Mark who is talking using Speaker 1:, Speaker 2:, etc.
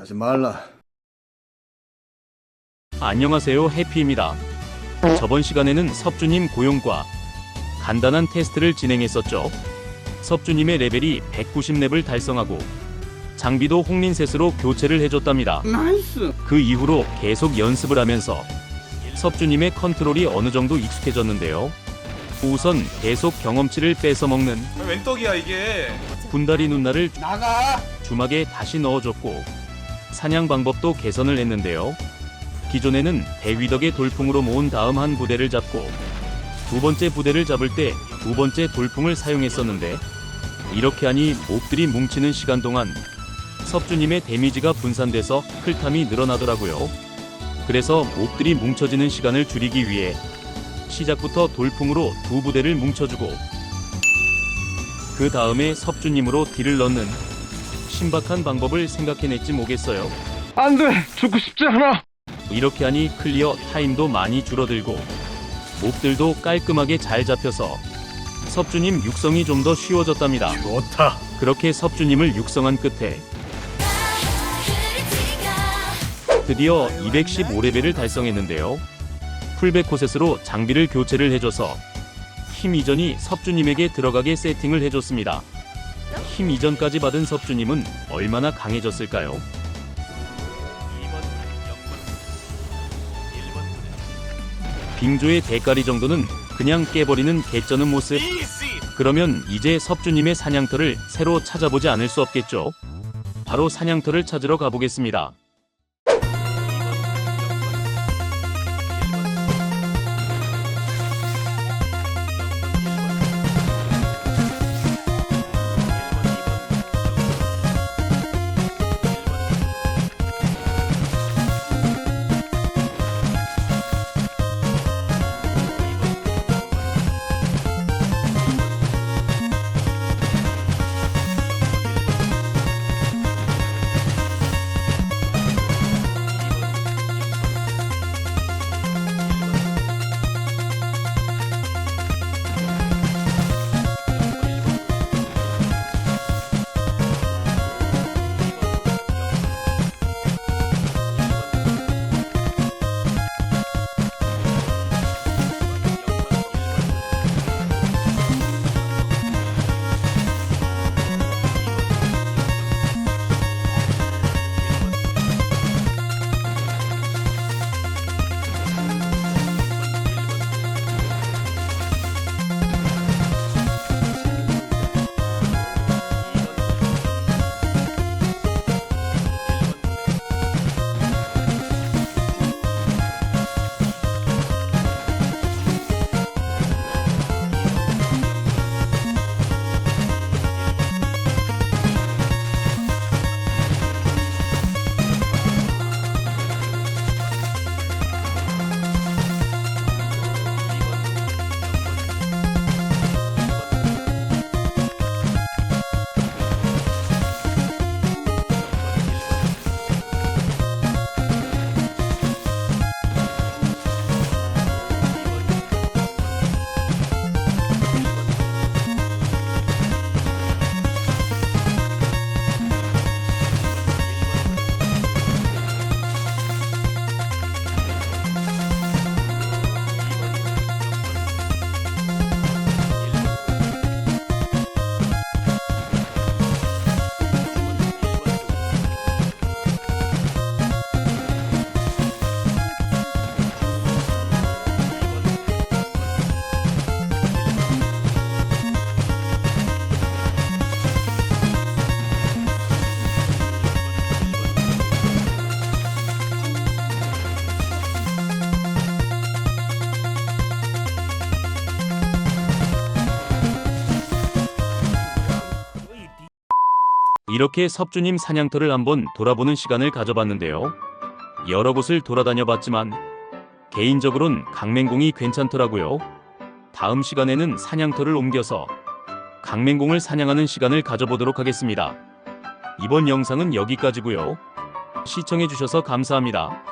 Speaker 1: 하지 말라.
Speaker 2: 안녕하세요 해피입니다. 저번 시간에는 섭주님 고용과 간단한 테스트를 진행했었죠. 섭주님의 레벨이 190렙을 달성하고 장비도 홍린셋으로 교체를 해줬답니다.
Speaker 1: 나이스.
Speaker 2: 그 이후로 계속 연습을 하면서 섭주님의 컨트롤이 어느 정도 익숙해졌는데요. 우선 계속 경험치를 뺏어먹는
Speaker 3: 웬 떡이야 이게?
Speaker 2: 분다리 눈날을
Speaker 1: 나가.
Speaker 2: 주막에 다시 넣어줬고 사냥 방법도 개선을 했는데요. 기존에는 대위덕의 돌풍으로 모은 다음 한 부대를 잡고 두 번째 부대를 잡을 때 두 번째 돌풍을 사용했었는데 이렇게 하니 몹들이 뭉치는 시간 동안 섭주님의 데미지가 분산돼서 클탐이 늘어나더라고요. 그래서 몹들이 뭉쳐지는 시간을 줄이기 위해 시작부터 돌풍으로 두 부대를 뭉쳐주고 그 다음에 섭주님으로 딜을 넣는 신박한 방법을 생각해냈지 뭐겠어요.
Speaker 1: 안 돼. 죽고 싶지 않아.
Speaker 2: 이렇게 하니 클리어 타임도 많이 줄어들고 몹들도 깔끔하게 잘 잡혀서 섭주님 육성이 좀 더 쉬워졌답니다.
Speaker 1: 좋다.
Speaker 2: 그렇게 섭주님을 육성한 끝에 드디어 215레벨을 달성했는데요. 풀백 코셋으로 장비를 교체를 해줘서 힘 이전이 섭주님에게 들어가게 세팅을 해줬습니다. 힘 이전까지 받은 섭주님은 얼마나 강해졌을까요? 빙조의 대가리 정도는 그냥 깨버리는 개쩌는 모습. 그러면 이제 섭주님의 사냥터를 새로 찾아보지 않을 수 없겠죠. 바로 사냥터를 찾으러 가보겠습니다. 이렇게 섭주님 사냥터를 한번 돌아보는 시간을 가져봤는데요. 여러 곳을 돌아다녀 봤지만 개인적으론 강맹공이 괜찮더라고요. 다음 시간에는 사냥터를 옮겨서 강맹공을 사냥하는 시간을 가져보도록 하겠습니다. 이번 영상은 여기까지고요. 시청해주셔서 감사합니다.